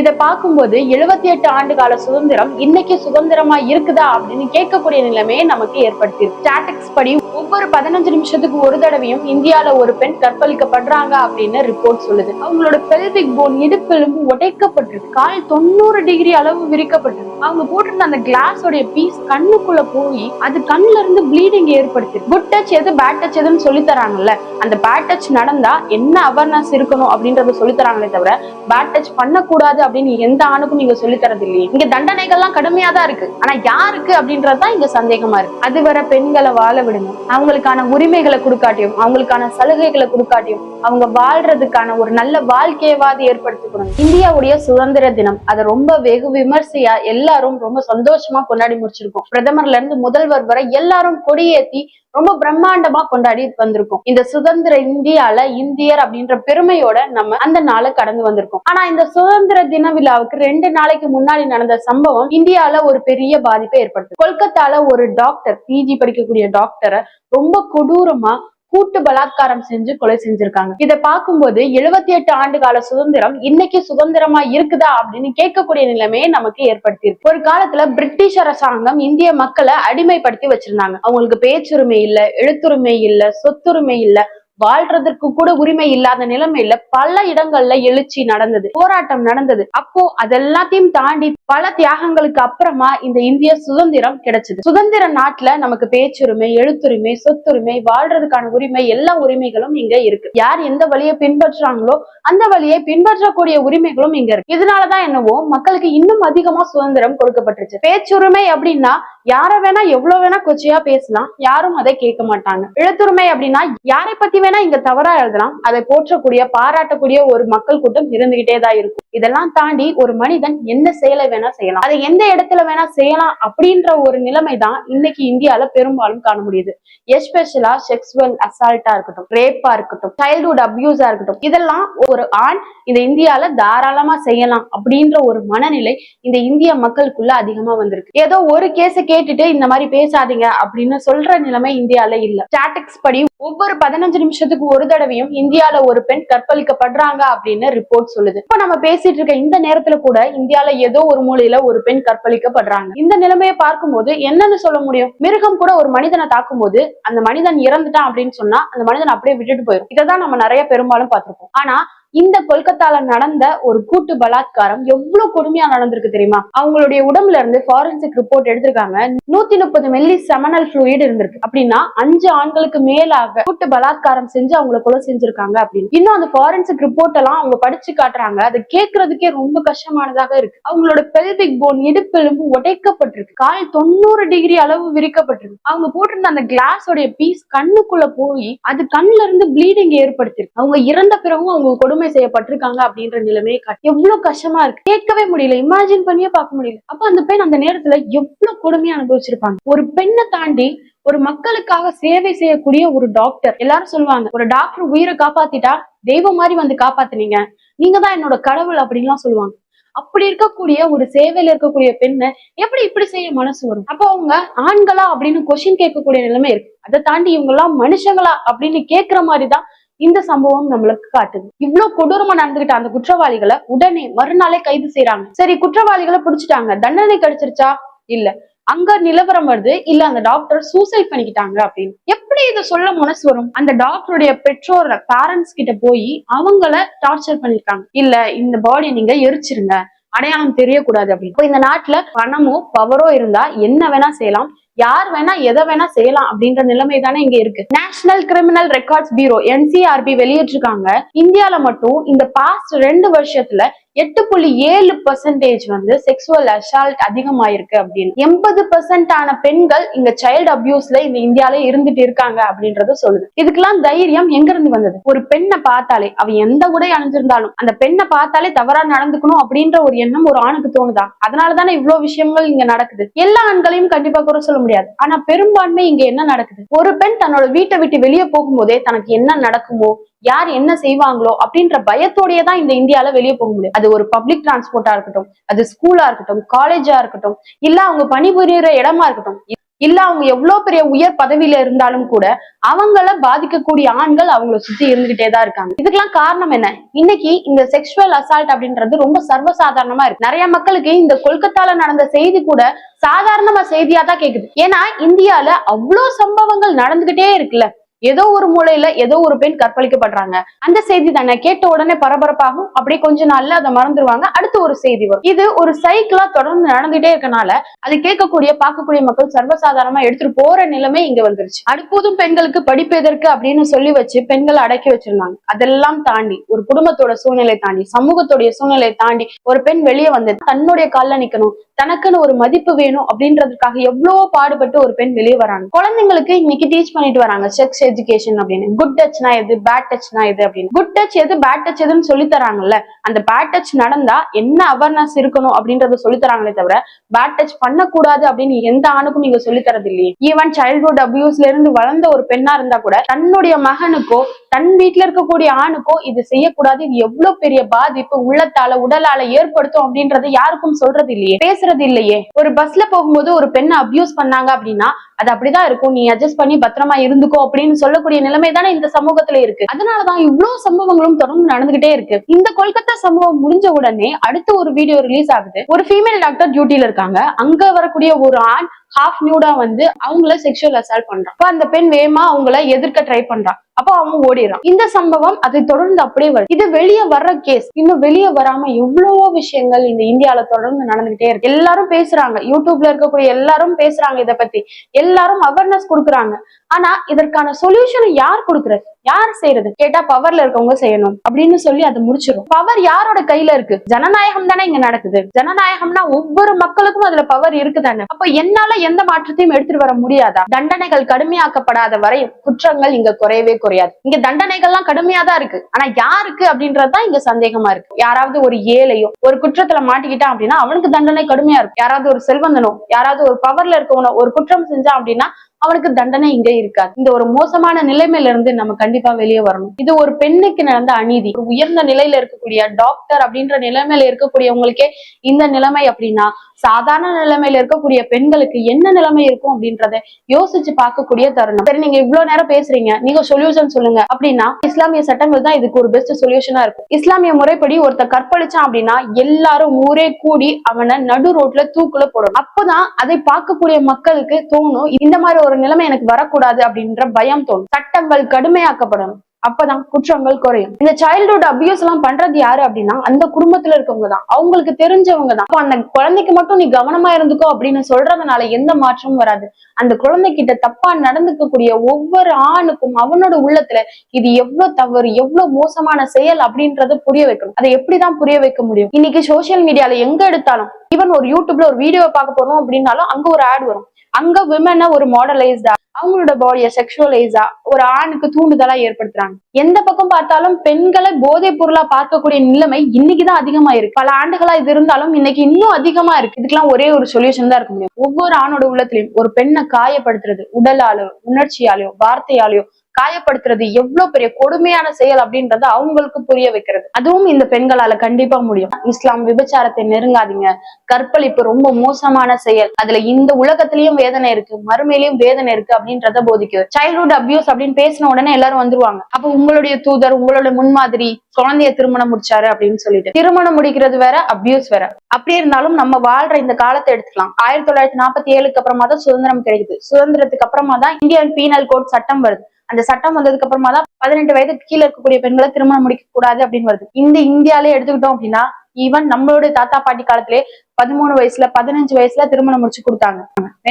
இதை பார்க்கும்போது எழுபத்தி எட்டு ஆண்டு கால சுதந்திரம் இன்னைக்கு சுதந்திரமா இருக்குதா அப்படின்னு கேட்கக்கூடிய நிலைமையை நமக்கு ஏற்படுத்தியிருக்கு. ஸ்டாட்டிக்ஸ் படி ஒவ்வொரு பதினஞ்சு நிமிஷத்துக்கு ஒரு தடவையும் இந்தியால ஒரு பெண் கற்பழிக்கப்படுறாங்க அப்படின்னு ரிப்போர்ட் சொல்லுது. அவங்களோட பெல்விக் போன் இடுப்பெலும்பு உடைக்கப்பட்டிருக்கு. கால் தொண்ணூறு டிகிரி அளவு விரிக்கப்பட்டிருக்கு. அவங்க போட்டிருந்த அந்த கிளாஸோடைய பீஸ் கண்ணுக்குள்ள போய் அது கண்ணுல இருந்து ப்ளீடிங் ஏற்படுத்தி குட் டச் எது பேட் டச் எதுன்னு சொல்லி தராங்கல்ல. அந்த பேட் டச் நடந்தா என்ன அவேர்னஸ் இருக்கணும் அப்படின்றத சொல்லி தராங்களே தவிர பேட் டச் பண்ணக்கூடாது அப்படின்னு எந்த ஆணுக்கும் நீங்க சொல்லி தரது இல்லையே. இங்க தண்டனைகள்லாம் கடுமையா தான் இருக்கு. ஆனா யாருக்கு அப்படின்றதுதான் இங்க சந்தேகமா இருக்கு. அது வர பெண்களை வாழ விடுங்க அவங்களுக்கான உரிமைகளை கொடுக்காட்டியும் அவங்களுக்கான சலுகைகளை கொடுக்காட்டியும் அவங்க வாழ்றதுக்கான ஒரு நல்ல வாழ்க்கையவாது ஏற்படுத்தி இந்தியாவுடைய சுதந்திர தினம் அதை ரொம்ப வெகு விமர்சையா எல்லாரும் ரொம்ப சந்தோஷமா கொண்டாடி முடிச்சிருக்கோம். பிரதமர்ல இருந்து முதல்வர் வரை எல்லாரும் கொடியேத்தி ரொம்ப பிரம்மாண்டமா கொண்டாடி வந்திருக்கோம். இந்த சுதந்திர இந்தியால இந்தியர் அப்படின்ற பெருமையோட நம்ம அந்த நாளை கடந்து வந்திருக்கோம். ஆனா இந்த சுதந்திர தின விழாவுக்கு ரெண்டு நாளைக்கு முன்னாடி நடந்த சம்பவம் இந்தியால ஒரு பெரிய பாதிப்பை ஏற்படுத்து கொல்கத்தால ஒரு டாக்டர் பிஜி படிக்கக்கூடிய டாக்டரை ரொம்ப கொடூரமா கூட்டு பலாத்காரம் செஞ்சு கொலை செஞ்சிருக்காங்க. இதை பார்க்கும்போது எழுபத்தி எட்டு ஆண்டு கால சுதந்திரம் இன்னைக்கு சுதந்திரமா இருக்குதா அப்படின்னு கேட்கக்கூடிய நிலைமையை நமக்கு ஏற்படுத்தியிருக்கு. ஒரு காலத்துல பிரிட்டிஷ் அரசாங்கம் இந்திய மக்களை அடிமைப்படுத்தி வச்சிருந்தாங்க. அவங்களுக்கு பேச்சுரிமை இல்ல எழுத்துரிமை இல்ல சொத்துரிமை இல்ல வாழ்றதற்கு கூட உரிமை இல்லாத நிலைமையில பல இடங்கள்ல எழுச்சி நடந்தது போராட்டம் நடந்தது. அப்போ அதெல்லாத்தையும் தாண்டி பல தியாகங்களுக்கு அப்புறமா இந்த இந்திய சுதந்திரம் கிடைச்சது. சுதந்திர நாட்டுல நமக்கு பேச்சுரிமை எழுத்துரிமை சொத்துரிமை வாழ்றதுக்கான உரிமை எல்லா உரிமைகளும் இங்க இருக்கு. யார் எந்த வழியை பின்பற்றுறாங்களோ அந்த வழியை பின்பற்றக்கூடிய உரிமைகளும் இங்க இருக்கு. இதனாலதான் என்னவோ மக்களுக்கு இன்னும் அதிகமா சுதந்திரம் கொடுக்கப்பட்டுருச்சு. பேச்சுரிமை அப்படின்னா யார வேணா எவ்வளவு வேணா கொச்சையா பேசலாம் யாரும் அதை கேட்க மாட்டாங்க. எழுத்துரிமை அப்படின்னா யாரை பத்தி வேணா இங்க தவறா எழுதலாம். அதை போற்றக்கூடிய பாராட்டக்கூடிய ஒரு மக்கள் கூட்டம் இருந்துகிட்டே தான் இருக்கும். இதெல்லாம் தாண்டி ஒரு மனிதன் என்ன செயலை வேணா செய்யலாம். அதை எந்த இடத்துல வேணா செய்யலாம் அப்படின்ற ஒரு நிலைமை தான் இன்னைக்கு இந்தியால பெரும்பாலும் காண முடியுது. எஸ்பெஷலா செக்ஸுவல் அசால்ட்டா இருக்கட்டும் ரேப்பா இருக்கட்டும் சைல்ட்ஹுட் அபியூஸா இருக்கட்டும் இதெல்லாம் ஒரு ஆண் இந்த இந்தியால தாராளமா செய்யலாம் அப்படின்ற ஒரு மனநிலை இந்த இந்திய மக்களுக்குள்ள அதிகமா வந்திருக்கு. ஏதோ ஒரு கேஸ கேட்டுட்டு இந்த மாதிரி பேசாதீங்க அப்படின்னு சொல்ற நிலைமை இந்தியால இல்ல. ஸ்டாட்டிக்ஸ் படி ஒவ்வொரு பதினஞ்சு நிமிஷத்துக்கு ஒரு தடவையும் இந்தியால ஒரு பெண் கற்பழிக்கப்படுறாங்க அப்படின்னு ரிப்போர்ட் சொல்லுது. இப்ப நம்ம பேச பேசிட்டு இருக்க இந்த நேரத்துல கூட இந்தியால ஏதோ ஒரு மூலையில ஒரு பெண் கற்பழிக்கப்படுறாங்க. இந்த நிலைமையை பார்க்கும்போது என்னன்னு சொல்ல முடியும்? மிருகம் கூட ஒரு மனிதனை தாக்கும்போது அந்த மனிதன் இறந்துட்டான் அப்படின்னு சொன்னா அந்த மனிதன் அப்படியே விட்டுட்டு போயிடும் இதைதான் நம்ம நிறைய பெரும்பாலும் பார்த்திருப்போம். ஆனா இந்த கொல்கத்தால நடந்த ஒரு கூட்டு பலாத்காரம் எவ்வளவு கொடுமையா நடந்திருக்கு தெரியுமா? அவங்களுடைய உடம்புல இருந்து ஃபாரன்சிக் ரிப்போர்ட் எடுத்திருக்காங்க. நூத்தி முப்பது மில்லி செமனல் ஃப்ளூயிட் இருந்திருக்கு. அப்படின்னா அஞ்சு ஆண்களுக்கு மேலாக கூட்டு பலாத்காரம் செஞ்சு அவங்கள கொலை செஞ்சிருக்காங்க அப்படின்னு. இன்னும் அந்த ஃபாரன்சிக் ரிப்போர்ட் எல்லாம் அவங்க படிச்சு காட்டுறாங்க. அது கேட்கறதுக்கே ரொம்ப கஷ்டமானதாக இருக்கு. அவங்களோட பெல்விக் போன் இடுப்பெலும்பு உடைக்கப்பட்டிருக்கு. கால் தொண்ணூறு டிகிரி அளவு விரிக்கப்பட்டிருக்கு. அவங்க போட்டிருந்த அந்த கிளாஸோடைய பீஸ் கண்ணுக்குள்ள போய் அது கண்ணுல இருந்து ப்ளீடிங் ஏற்படுத்திருக்கு. அவங்க இறந்த பிறகும் அவங்க கொடுமை செய்யப்பட்டிருக்காங்க அப்படின்ற நிலைமையை காட்டு எவ்வளவு கஷ்டமா இருக்கு. கேட்கவே முடியல. இமேஜின் பண்ணியே பார்க்க முடியல. அப்ப அந்த பெண் அந்த நேரத்துல எவ்வளவு கொடுமையா அனுபவிச்சிருப்பாங்க. ஒரு பெண்ணை தாண்டி ஒரு மக்களுக்காக சேவை செய்யக்கூடிய ஒரு டாக்டர் எல்லாரும் சொல்லுவாங்க ஒரு டாக்டர் உயிரை காப்பாத்திட்டா தெய்வம் மாதிரி வந்து காப்பாத்துனீங்க. நீங்க தான் என்னோட கடவுள் அப்படின்லாம் சொல்லுவாங்க. அப்படி இருக்கக்கூடிய ஒரு சேவையில இருக்கக்கூடிய பெண்ணை எப்படி இப்படி செய்ய மனசு வரும்? அப்போ அவங்க ஆண்களா அப்படின்னு கொஸ்டின் கேட்கக்கூடிய நிலைமை இருக்கு. அதை தாண்டி இவங்க எல்லாம் மனுஷங்களா அப்படின்னு கேட்கிற மாதிரிதான் இந்த சம்பவம் நம்மளுக்கு காட்டுது. இவ்வளவு கொடூரமா நடந்துகிட்ட அந்த குற்றவாளிகளை உடனே மறுநாளே கைது செய்யறாங்க சரி குற்றவாளிகளை பிடிச்சிட்டாங்க. தண்டனை கிடைச்சிருச்சா? இல்ல. அங்க நிலவரம் வருது இல்ல அந்த டாக்டர் சூசைட் பண்ணிக்கிட்டாங்க அப்படின்னு. எப்படி இதை சொல்ல மனசு வரும்? அந்த டாக்டருடைய பெற்றோர் பேரண்ட்ஸ் கிட்ட போய் அவங்கள டார்ச்சர் பண்ணிருக்காங்க. இல்ல இந்த பாடியை நீங்க எரிச்சிருங்க. அடையாளம் தெரியக்கூடாது அப்படின்னு. இந்த நாட்டுல பணமோ பவரோ இருந்தா என்ன வேணா செய்யலாம். யார் வேணா எதை வேணா செய்யலாம் அப்படின்ற நிலைமை தானே இங்க இருக்கு. National criminal records bureau NCRB வெளியிட்டிருக்காங்க. இந்தியால மட்டும் இந்த பாஸ்ட் ரெண்டு வருஷத்துல எட்டு புள்ளி ஏழு பர்சன்டேஜ் வந்து செக்ஸுவல் அசால்ட் அதிகமாயிருக்கு அப்படின்னு. எண்பது பர்சன்ட் ஆன பெண்கள் இங்க சைல்டு அபியூஸ்ல இந்த இந்தியால இருந்துட்டு இருக்காங்க அப்படின்றத சொல்லுது. இதுக்கெல்லாம் தைரியம் எங்க இருந்து வந்தது? ஒரு பெண்ணை பார்த்தாலே அவ எந்த உடை அணிஞ்சிருந்தாலும் அந்த பெண்ணை பார்த்தாலே தவறா நடந்துக்கணும் அப்படின்ற ஒரு எண்ணம் ஒரு ஆணுக்கு தோணுதா? அதனாலதானே இவ்வளவு விஷயங்கள் இங்க நடக்குது. எல்லா ஆண்களையும் கண்டிப்பா குறை சொல்ல முடியாது. ஆனா பெரும்பான்மை இங்க என்ன நடக்குது? ஒரு பெண் தன்னோட வீட்டை விட்டு வெளியே போகும்போதே தனக்கு என்ன நடக்குமோ யார் என்ன செய்வாங்களோ அப்படின்ற பயத்தோடயே தான் இந்த இந்தியால வெளியே போக முடியும். அது ஒரு பப்ளிக் டிரான்ஸ்போர்ட்டா இருக்கட்டும் அது ஸ்கூலா இருக்கட்டும் காலேஜா இருக்கட்டும் இல்ல அவங்க பணிபுரியுற இடமா இருக்கட்டும் இல்ல அவங்க எவ்வளவு பெரிய உயர் பதவியில இருந்தாலும் கூட அவங்கள பாதிக்கக்கூடிய ஆண்கள் அவங்கள சுத்தி இருந்துகிட்டே தான் இருக்காங்க. இதுக்கெல்லாம் காரணம் என்ன? இன்னைக்கு இந்த செக்ஷுவல் அசால்ட் அப்படின்றது ரொம்ப சர்வசாதாரணமா இருக்கு. நிறைய மக்களுக்கு இந்த கொல்கத்தால நடந்த செய்தி கூட சாதாரணமா செய்தியா தான் கேக்குது. ஏன்னா இந்தியால அவ்வளோ சம்பவங்கள் நடந்துகிட்டே இருக்குல்ல. ஏதோ ஒரு மூலையில ஏதோ ஒரு பெண் கற்பழிக்கப்படுறாங்க. அந்த செய்தி தானே கேட்ட உடனே பரபரப்பாகும். அப்படியே கொஞ்ச நாள்ல அதை மறந்துருவாங்க. அடுத்து ஒரு செய்தி வரும். இது ஒரு சைக்கிளா தொடர்ந்து நடந்துட்டே இருக்கனால அது கேட்கக்கூடிய பார்க்கக்கூடிய மக்கள் சர்வசாதாரணமா எடுத்துட்டு போற நிலைமை இங்க வந்துருச்சு. அடுப்போதும் பெண்களுக்கு படிப்பு எதற்கு அப்படின்னு சொல்லி வச்சு பெண்களை அடக்கி வச்சிருந்தாங்க. அதெல்லாம் தாண்டி ஒரு குடும்பத்தோட சூழ்நிலை தாண்டி சமூகத்துடைய சூழ்நிலை தாண்டி ஒரு பெண் வெளியே வந்து தன்னுடைய கால்ல நிக்கணும் தனக்குன்னு ஒரு மதிப்பு வேணும் அப்படின்றதுக்காக எவ்வளவோ பாடுபட்டு ஒரு பெண் வெளியே வராங்க. குழந்தைங்களுக்கு இன்னைக்கு டீச் பண்ணிட்டு வராங்க. செக்ஸ் எஜுகேஷன் அப்படின்னு. குட் டச்னா எது? பேட் டச்னா எது அப்படின்னு. குட் டச் எது? பேட் டச் எதுன்னு சொல்லி தராங்கல்ல அந்த பேட் டச் நடந்தா என்ன அவேர்னஸ் இருக்கணும் அப்படின்றத சொல்லி தராங்களே தவிர பேட் டச் பண்ணக்கூடாது அப்படின்னு எந்த ஆணுக்கும் நீங்க சொல்லி தரது இல்லையே ஈவன் சைல்ட்ஹுட் அபியூஸ்ல இருந்து வளர்ந்த ஒரு பெண்ணா இருந்தா கூட தன்னுடைய மகனுக்கோ தன் வீட்டுல இருக்கக்கூடிய ஆணுக்கோ இது செய்யக்கூடாது. இது எவ்வளவு பெரிய பாதிப்பு உள்ளத்தால உடலால ஏற்படுத்தும் அப்படின்றத யாருக்கும் சொல்றது இல்லையே. பேசுறது இல்லையே. ஒரு பஸ்ல போகும்போது ஒரு பெண்ணை அபியூஸ் பண்ணாங்க அப்படின்னா அது அப்படிதான் இருக்கும். நீ அட்ஜஸ்ட் பண்ணி பத்திரமா இருந்துக்கோ அப்படின்னு சொல்லக்கூடிய நிலைமை தானே இந்த சமூகத்துல இருக்கு. அதனாலதான் இவ்வளவு சம்பவங்களும் தொடர்ந்து நடந்துகிட்டே இருக்கு. இந்த கொல்கத்தா சம்பவம் முடிஞ்ச உடனே அடுத்து ஒரு வீடியோ ரிலீஸ் ஆகுது. ஒரு ஃபீமேல் டாக்டர் டியூட்டில இருக்காங்க. அங்க வரக்கூடிய ஒரு ஆண் ஹாஃப் நியூடா வந்து அவங்கள செக்ஷுவல் அசால்ட் பண்றான். அப்ப அந்த பெண் வேகமா அவங்கள எதிர்க்க ட்ரை பண்றான் அப்போ அவங்க ஓடிடுறான். இந்த சம்பவம் அதை தொடர்ந்து அப்படியே வருது இது வெளியே வர்ற கேஸ் இன்னும் வெளியே வராம எவ்வளவோ விஷயங்கள் இந்த இந்தியால தொடர்ந்து நடந்துகிட்டே இருக்கு. எல்லாரும் பேசுறாங்க. யூடியூப்ல இருக்கக்கூடிய எல்லாரும் பேசுறாங்க இத பத்தி. எல்லாரும் அவேர்னஸ் கொடுக்குறாங்க. ஆனா இதற்கான சொல்யூஷன் யார் கொடுக்குறது? யார் செய்யறது? கேட்டா பவர்ல இருக்கவங்க செய்யணும். அப்படின்னு சொல்லி அதை முடிச்சிடும் பவர் யாரோட கையில இருக்கு? ஜனநாயகம் தானே இங்க நடக்குது. ஜனநாயகம்னா ஒவ்வொரு மக்களுக்கும் அதுல பவர் இருக்குதானே? அப்ப என்னால எந்த மாற்றத்தையும் எடுத்துட்டு வர முடியாதா? தண்டனைகள் கடுமையாக்கப்படாத வரை குற்றங்கள் இங்க குறையவே குறையாது. இங்க தண்டனைகள்லாம் கடுமையா தான் இருக்கு. ஆனா யாருக்கு அப்படின்றதுதான் இங்க சந்தேகமா இருக்கு. யாராவது ஒரு ஏழையோ ஒரு குற்றத்துல மாட்டிக்கிட்டான் அப்படின்னா அவனுக்கு தண்டனை கடுமையா இருக்கும். யாராவது ஒரு செல்வந்தனோ யாராவது ஒரு பவர்ல இருக்கவனோ ஒரு குற்றம் செஞ்சான் அப்படின்னா அவனுக்கு தண்டனை இங்க இருக்காது. இந்த ஒரு மோசமான நிலைமையில இருந்து நம்ம கண்டிப்பா வெளியே வரணும். இது ஒரு பெண்ணுக்கு நடந்த அநீதி. உயர்ந்த நிலையில இருக்கக்கூடிய டாக்டர் அப்படின்ற நிலைமையில இருக்கக்கூடியவங்களுக்கே இந்த நிலைமை அப்படின்னா சாதாரண நிலைமையில இருக்கக்கூடிய பெண்களுக்கு என்ன நிலைமை இருக்கும் அப்படின்றத யோசிச்சு பார்க்கக்கூடிய தருணம். சரி நீங்க இவ்வளவு நேரம் பேசுறீங்க. நீங்க சொல்யூஷன் சொல்லுங்க. அப்படின்னா இஸ்லாமிய சட்டங்கள் தான் இதுக்கு ஒரு பெஸ்ட் சொல்யூஷனா இருக்கும். இஸ்லாமிய முறைப்படி ஒருத்த கற்பழிச்சான் அப்படின்னா எல்லாரும் ஊரே கூடி அவனை நடு ரோட்ல தூக்குல போடணும். அப்பதான் அதை பார்க்கக்கூடிய மக்களுக்கு தோணும் இந்த மாதிரி ஒரு நிலைமை எனக்கு வரக்கூடாது அப்படின்ற பயம் தோணும். சட்டங்கள் கடுமையாக்கப்படணும். அப்பதான் குற்றங்கள் குறையும். இந்த சைல்ட்ஹுட் அபியூஸ் எல்லாம் பண்றது யாரு அப்படின்னா அந்த குடும்பத்துல இருக்கவங்க தான். அவங்களுக்கு தெரிஞ்சவங்க தான். அந்த குழந்தைக்கு மட்டும் நீ கவனமா இருந்துக்கோ அப்படின்னு சொல்றதுனால எந்த மாற்றமும் வராது. அந்த குழந்தைகிட்ட தப்பா நடந்துக்கக்கூடிய ஒவ்வொரு ஆணுக்கும் அவனோட உள்ளத்துல இது எவ்வளவு தவறு எவ்வளவு மோசமான செயல் அப்படின்றத புரிய வைக்கணும். அதை எப்படிதான் புரிய வைக்க முடியும்? இன்னைக்கு சோசியல் மீடியால எங்க எடுத்தாலும் ஈவன் ஒரு யூடியூப்ல ஒரு வீடியோ பார்க்க போறோம் அப்படின்னாலும் அங்க ஒரு ஆட் வரும். அங்க விமனை ஒரு மாடலைஸ்டா அவங்களோட பாடிய செக்ஷுவலைஸா ஒரு ஆணுக்கு தூண்டுதலா ஏற்படுத்துறாங்க. எந்த பக்கம் பார்த்தாலும் பெண்களை போதைப் பொருளா பார்க்கக்கூடிய நிலைமை இன்னைக்குதான் அதிகமா இருக்கு பல ஆண்டுகளா இது இருந்தாலும் இன்னைக்கு இன்னும் அதிகமா இருக்கு. இதுக்கெல்லாம் ஒரே ஒரு சொல்யூஷன் தான் இருக்க முடியும். ஒவ்வொரு ஆணோட உள்ளத்திலையும் ஒரு பெண்ணை காயப்படுத்துறது உடலாலோ உணர்ச்சியாலேயோ வார்த்தையாலேயோ காயப்படுத்துறது எவ்வளவு பெரிய கொடுமையான செயல் அப்படின்றத அவங்களுக்கு புரிய வைக்கிறது. அதுவும் இந்த பெண்களால கண்டிப்பா முடியும். இஸ்லாம் விபச்சாரத்தை நெருங்காதீங்க. கற்பழிப்பு ரொம்ப மோசமான செயல். அதுல இந்த உலகத்திலயும் வேதனை இருக்கு மறுமையிலயும் வேதனை இருக்கு அப்படின்றத போதிக்குது. சைல்ட்ஹுட் அபியூஸ் அப்படின்னு பேசின உடனே எல்லாரும் வந்துருவாங்க. அப்ப உங்களுடைய தூதர் உங்களுடைய முன்மாதிரி குழந்தைய திருமணம் முடிச்சாரு அப்படின்னு சொல்லிட்டு. திருமணம் முடிக்கிறது வேற அபியூஸ் வேற. அப்படி இருந்தாலும் நம்ம வாழ்ற இந்த காலத்தை எடுத்துக்கலாம். ஆயிரத்தி தொள்ளாயிரத்தி நாற்பத்தி ஏழுக்கு அப்புறமா தான் சுதந்திரம் கிடைக்குது. சுதந்திரத்துக்கு அப்புறமா தான் இந்தியன் பீனல் கோட் சட்டம் வருது. அந்த சட்டம் வந்ததுக்கு அப்புறமா தான் பதினெட்டு வயதுக்கு கீழே இருக்கக்கூடிய பெண்களை திருமணம் முடிக்க கூடாது அப்படின்னு வருது. இந்த இந்தியாலே எடுத்துக்கிட்டோம் அப்படின்னா ஈவன் நம்மளுடைய தாத்தா பாட்டி காலத்திலே பதிமூணு வயசுல பதினஞ்சு வயசுல திருமணம் முடிச்சு கொடுத்தாங்க.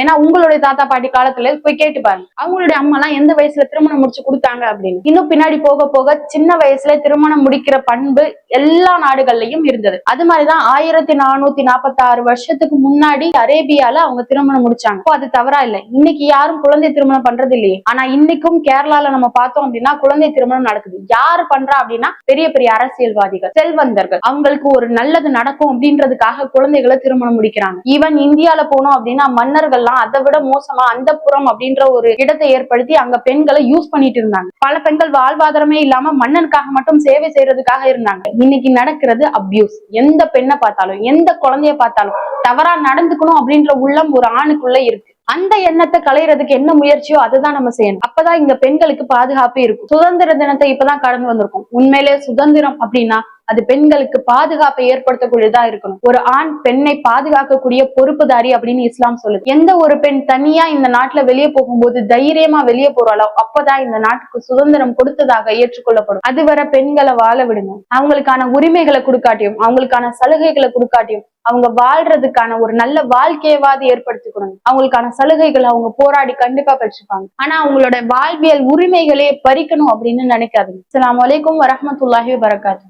ஏன்னா உங்களுடைய தாத்தா பாட்டி காலத்துல போய் கேட்டு பாருங்க. அவங்களுடைய அம்மா எல்லாம் எந்த வயசுல திருமணம் முடிச்சு கொடுத்தாங்க அப்படின்னு. இன்னும் பின்னாடி போக போக சின்ன வயசுல திருமணம் முடிக்கிற பண்பு எல்லா நாடுகள்லயும் இருந்தது. அது மாதிரிதான் ஆயிரத்தி நானூத்தி நாற்பத்தி ஆறு வருஷத்துக்கு முன்னாடி அரேபியால அவங்க திருமணம் முடிச்சாங்க. அது தவறா இல்லை. இன்னைக்கு யாரும் குழந்தை திருமணம் பண்றது இல்லையே. ஆனா இன்னைக்கும் கேரளால நம்ம பார்த்தோம் அப்படின்னா குழந்தை திருமணம் நடக்குது. யாரு பண்றா அப்படின்னா பெரிய பெரிய அரசியல்வாதிகள் செல்வந்தர்கள். அவங்களுக்கு ஒரு நல்லது நடக்கும் அப்படின்றதுக்காக குழந்தைகளை திருமணம் முடிக்கிறாங்க. ஈவன் இந்தியால போனோம் அப்படின்னா மன்னர்கள்லாம் அதை விட மோசமா அந்த புறம் அப்படின்ற ஒரு இடத்தை ஏற்படுத்தி அங்க பெண்களை யூஸ் பண்ணிட்டு இருந்தாங்க. பல பெண்கள் வாழ்வாதாரமே இல்லாம மன்னனுக்காக மட்டும் சேவை செய்யறதுக்காக இருந்தாங்க. இன்னைக்கு நடக்கிறது அபியூஸ் எந்த பெண்ணை பார்த்தாலும் எந்த குழந்தைய பார்த்தாலும் தவறா நடந்துக்கணும் அப்படின்ற உள்ளம் ஒரு ஆணுக்குள்ள இருக்கு. அந்த எண்ணத்தை களையறதுக்கு என்ன முயற்சியோ அதுதான் நம்ம செய்யணும். அப்பதான் இந்த பெண்களுக்கு பாதுகாப்பு இருக்கும். சுதந்திர தினத்தை இப்பதான் கடந்து வந்திருக்கும். உண்மையிலே சுதந்திரம் அப்படின்னா அது பெண்களுக்கு பாதுகாப்பை ஏற்படுத்தக்கூடியதா இருக்கணும். ஒரு ஆண் பெண்ணை பாதுகாக்கக்கூடிய பொறுப்புதாரி அப்படின்னு இஸ்லாம் சொல்லுது. எந்த ஒரு பெண் தனியா இந்த நாட்டுல வெளியே போகும்போது தைரியமா வெளியே போறாளோ அப்பதான் இந்த நாட்டுக்கு சுதந்திரம் கொடுத்ததாக ஏற்றுக்கொள்ளப்படும். அதுவரை பெண்களை வாழ விடுங்க. அவங்களுக்கான உரிமைகளை கொடுக்காட்டியும் அவங்களுக்கான சலுகைகளை கொடுக்காட்டியும் அவங்க வாழ்றதுக்கான ஒரு நல்ல வாழ்க்கையவாது ஏற்படுத்தி கொடுங்க அவங்களுக்கான சலுகைகள் அவங்க போராடி கண்டிப்பா பெற்றுப்பாங்க. ஆனா அவங்களோட வாழ்வியல் உரிமைகளே பறிக்கணும் அப்படின்னு நினைக்காதுங்க. அஸ்ஸலாமு வலைக்கும் வரமத்துல்லாஹி வரகாத்து